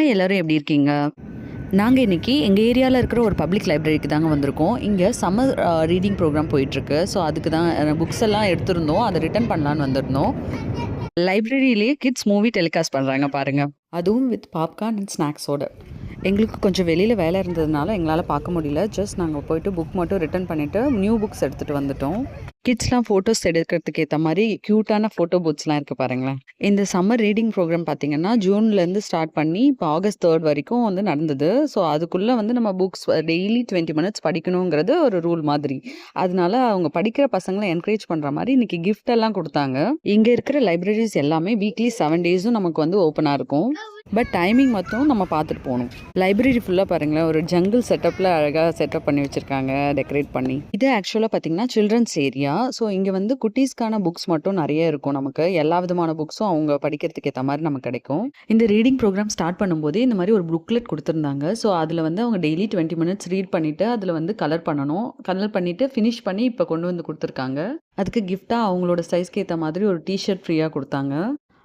Hi எல்லோரும் எப்படி இருக்கீங்க? நாங்கள் இன்றைக்கி எங்கள் ஏரியாவில் இருக்கிற ஒரு பப்ளிக் லைப்ரரிக்கு தாங்க வந்திருக்கோம். இங்கே சம்மர் ரீடிங் ப்ரோக்ராம் போயிட்டுருக்கு. ஸோ அதுக்கு தான் புக்ஸ் எல்லாம் எடுத்திருந்தோம். அதை ரிட்டர்ன் பண்ணலான்னு வந்திருந்தோம். லைப்ரரியிலேயே கிட்ஸ் மூவி டெலிகாஸ்ட் பண்ணுறாங்க பாருங்கள் அதுவும் வித் பாப்கார்ன் அண்ட் ஸ்நாக்ஸோட எங்களுக்கு கொஞ்சம் வெளியில் வேலை இருந்ததுனால எங்களால் பார்க்க முடியல. ஜஸ்ட் நாங்கள் போயிட்டு புக் மட்டும் ரிட்டர்ன் பண்ணிவிட்டு நியூ புக்ஸ் எடுத்துகிட்டு வந்துட்டோம். கிட்ஸ்லாம் ஃபோட்டோஸ் எடுக்கிறதுக்கு ஏற்ற மாதிரி க்யூட்டான ஃபோட்டோ பூத்ஸ்லாம் இருக்குது பாருங்களேன். இந்த சம்மர் ரீடிங் ப்ரோக்ராம் பார்த்தீங்கன்னா ஜூன்லேருந்து ஸ்டார்ட் பண்ணி இப்போ ஆகஸ்ட் தேர்ட் வரைக்கும் வந்து நடந்தது. ஸோ அதுக்குள்ளே வந்து நம்ம புக்ஸ் டெய்லி டுவெண்ட்டி மினிட்ஸ் படிக்கணுங்கிறது ஒரு ரூல் மாதிரி. அதனால அவங்க படிக்கிற பசங்களை என்கரேஜ் பண்ணுற மாதிரி இன்னைக்கு கிஃப்ட் எல்லாம் கொடுத்தாங்க. இங்கே இருக்கிற லைப்ரரிஸ் எல்லாமே வீக்லி செவன் டேஸும் நமக்கு வந்து ஓப்பனாக இருக்கும். பட் டைமிங் மட்டும் நம்ம பார்த்துட்டு போகணும். லைப்ரரி ஃபுல்லாக பாருங்களேன் ஒரு ஜங்கிள் செட்டப்பில் அழகாக செட்டப் பண்ணி வச்சுருக்காங்க டெக்கரேட் பண்ணி. இது ஆக்சுவலாக பார்த்தீங்கன்னா சில்ட்ரன்ஸ் ஏரியா ஸோ இங்கே வந்து குட்டீஸ்க்கான புக்ஸ் மட்டும் நிறைய இருக்கும் நமக்கு. எல்லா விதமான புக்ஸும் அவங்க படிக்கிறதுக்கு ஏற்ற மாதிரி நமக்கு கிடைக்கும். இந்த ரீடிங் ப்ரோக்ராம் ஸ்டார்ட் பண்ணும்போது இந்த மாதிரி ஒரு புக்லெட் கொடுத்துருந்தாங்க. ஸோ அதில் வந்து அவங்க டெய்லி டுவெண்ட்டி மினிட்ஸ் ரீட் பண்ணிவிட்டு அதில் வந்து கலர் பண்ணணும். கலர் பண்ணிவிட்டு ஃபினிஷ் பண்ணி இப்போ கொண்டு வந்து கொடுத்துருக்காங்க. அதுக்கு கிஃப்டாக அவங்களோட சைஸ்க்கு ஏற்ற மாதிரி ஒரு டிஷர்ட் ஃப்ரீயாக கொடுத்தாங்க.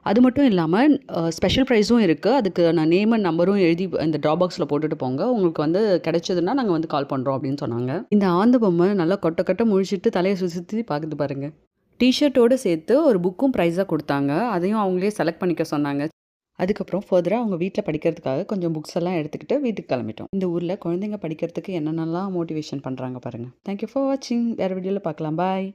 அது மட்டும் இல்லாமல் ஸ்பெஷல் ப்ரைஸும் இருக்குது அதுக்கு நான் நேம் அண்ட் நம்பரும் எழுதி இந்த ட்ரா பாக்ஸில் போட்டுட்டு போங்க. உங்களுக்கு வந்து கிடைச்சதுன்னா நாங்கள் வந்து கால் பண்ணுறோம் அப்படின்னு சொன்னாங்க. இந்த ஆந்த பொம்மை நல்லா கொட்ட கொட்ட முழிச்சிட்டு தலையை சுற்றி பார்க்குது பாருங்கள் டிஷர்ட்டோடு சேர்த்து ஒரு புக்கும் ப்ரைஸாக கொடுத்தாங்க. அதையும் அவங்களே செலக்ட் பண்ணிக்க சொன்னாங்க. அதுக்கப்புறம் ஃபர்தராக அவங்க வீட்டில் படிக்கிறதுக்காக கொஞ்சம் புக்ஸ் எல்லாம் எடுத்துக்கிட்டு வீட்டுக்கு கிளம்பிட்டோம். இந்த ஊரில் குழந்தைங்க படிக்கிறதுக்கு என்னென்னலாம் மோட்டிவேஷன் பண்ணுறாங்க பாருங்கள் தேங்க்யூ ஃபார் வாட்சிங் வேறு வீடியோவில் பார்க்கலாம். பாய்